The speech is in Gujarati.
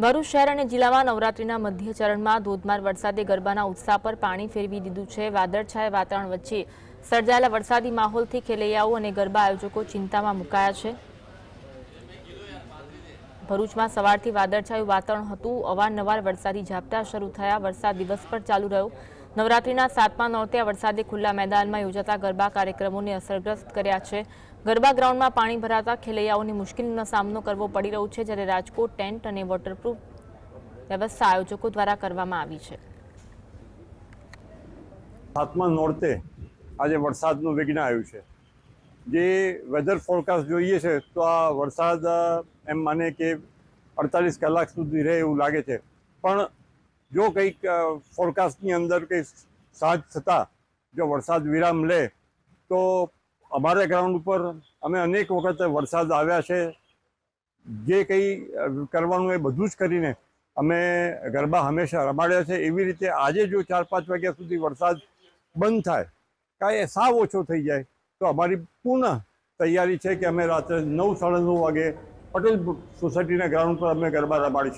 ભરૂચ શહેર અને જિલ્લામાં નવરાત્રીના મધ્ય ચરણમાં ધોધમાર વરસાદે ગરબાના ઉત્સાહ પર પાણી ફેરવી દીધું છે. વાદળછાયા વાતાવરણ વચ્ચે સર્જાયેલા વરસાદી માહોલથી ખેલૈયાઓ અને ગરબા આયોજકો ચિંતામાં મુકાયા છે. ભરૂચમાં સવારથી વાદળછાયું વાતાવરણ હતું. અવારનવાર વરસાદી ઝાપટા શરૂ થયા. વરસાદ દિવસ પર ચાલુ રહ્યો. નવરાત્રીના સાતમા નોરતે આ વરસાદે ખુલ્લા મેદાનમાં યોજાતા ગરબા કાર્યક્રમોને અસરગ્રસ્ત કર્યા છે. ગરબા ગ્રાઉન્ડમાં પાણી ભરાતા ખેલૈયાઓને મુશ્કેલીનો સામનો કરવો પડી રહ્યો છે, જ્યારે રાજકોટ ટેન્ટ અને વોટરપ્રૂફ વ્યવસ્થા આયોજકો દ્વારા કરવામાં આવી છે. સાતમા નોરતે આજે વરસાદનું વિઘ્ન આવ્યું છે. જે વેધર ફોરકાસ્ટ જોઈએ છે, તો આ વરસાદ, એમ માને કે અડતાલીસ કલાક સુધી રહે એવું લાગે છે. પણ જો કંઈક ફોરકાસ્ટની અંદર કંઈ સાજ થતાં, જો વરસાદ વિરામ લે, તો અમારા ગ્રાઉન્ડ ઉપર અમે અનેક વખત વરસાદ આવ્યા છે. જે કંઈ કરવાનું એ બધું જ કરીને અમે ગરબા હંમેશા રમાડ્યા છે. એવી રીતે આજે જો ચાર પાંચ વાગ્યા સુધી વરસાદ બંધ થાય, કાંઈ સાવ ઓછો થઈ જાય, તો અમારી પૂર્ણ તૈયારી છે કે અમે રાત્રે નવ સાડા નવ વાગે પટેલ સોસાયટીના ગ્રાઉન્ડ પર અમે ગરબા રમાડી